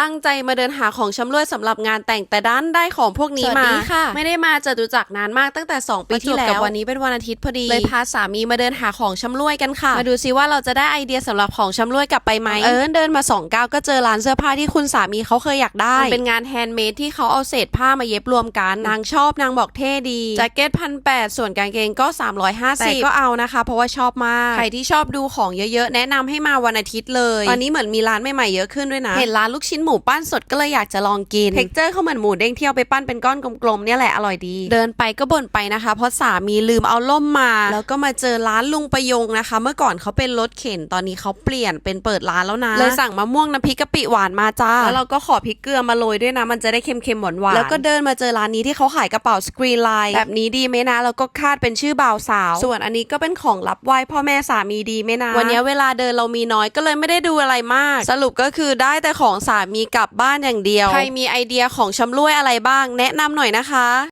ตั้งใจมาเดินหาของชำร่วยสำหรับงานแต่งแต่ด้านได้ของพวกนี้สวัสมาดีค่ะ ไม่ได้มาจตุจักรนานมากตั้งแต่ 2 ปีที่ประจวบแล้วกับวันนี้เป็นวันอาทิตย์พอดี เลยพาสามีมาเดินหาของชำร่วยกันค่ะ มาดูซิว่าเราจะได้ไอเดียสำหรับของชำร่วยกลับไปไหมเออเดินมา2ก้าวก็เจอร้านเสื้อผ้าที่คุณสามีเขาเคยอยากได้มันเป็นงานแฮนด์เมดที่เขาเอาเศษผ้ามาเย็บรวมกันนางชอบนางบอกเท่ดีแจ็คเก็ตพันแส่วนกางเกงก็ 350แต่ก็เอานะคะ เพราะว่าชอบมากใครที่ชอบดูของเยอะๆ แนะนำให้มาวันอาทิตย์เลยตอนนี้เหมือนมีร้านใหม่ๆเยอะขึ้นด้วยนะเห็นร้านลูกชิ้นหมูปั้นสดก็เลยอยากจะลองกินเท็กเจอร์เขาเหมือนหมูเด้งที่เอาไปปั้นเป็นก้อนกลมๆเนี่ยแหละอร่อยดี เดินไปก็บ่นไปนะคะ เพราะสามีลืมเอาล่มมา แล้วก็มาเจอร้านลุงประยงนะคะ เมื่อก่อนเขาเป็นรถเข็นตอนนี้เขาเปลี่ยนเป็นเปิดร้านแล้วนะเลยสั่งมะม่วงน้ำพริกกะปิหวานมาจ้าแล้วเราก็ขอพริกเกลือมาโรยด้วยนะ มันจะได้เค็มๆหวานๆแล้วก็เดินมาเจอร้านนี้ที่เขาขายกระเป๋าสกรีนไลน์แบบนี้ดีไหมนะแล้วก็คาดเป็นชื่อบ่าวสาว ส่วนอันนี้ก็เป็นของรับไหว้พ่อแม่สามีดีไหมนะวันนี้เวลาเดินเรามีน้อยก็เลยไม่ได้ดูอะไรมาก สรุปก็คือได้แต่ของสามีกลับบ้านอย่างเดียว ใครมีไอเดียของชำร่วยอะไรบ้าง แนะนำหน่อยนะคะ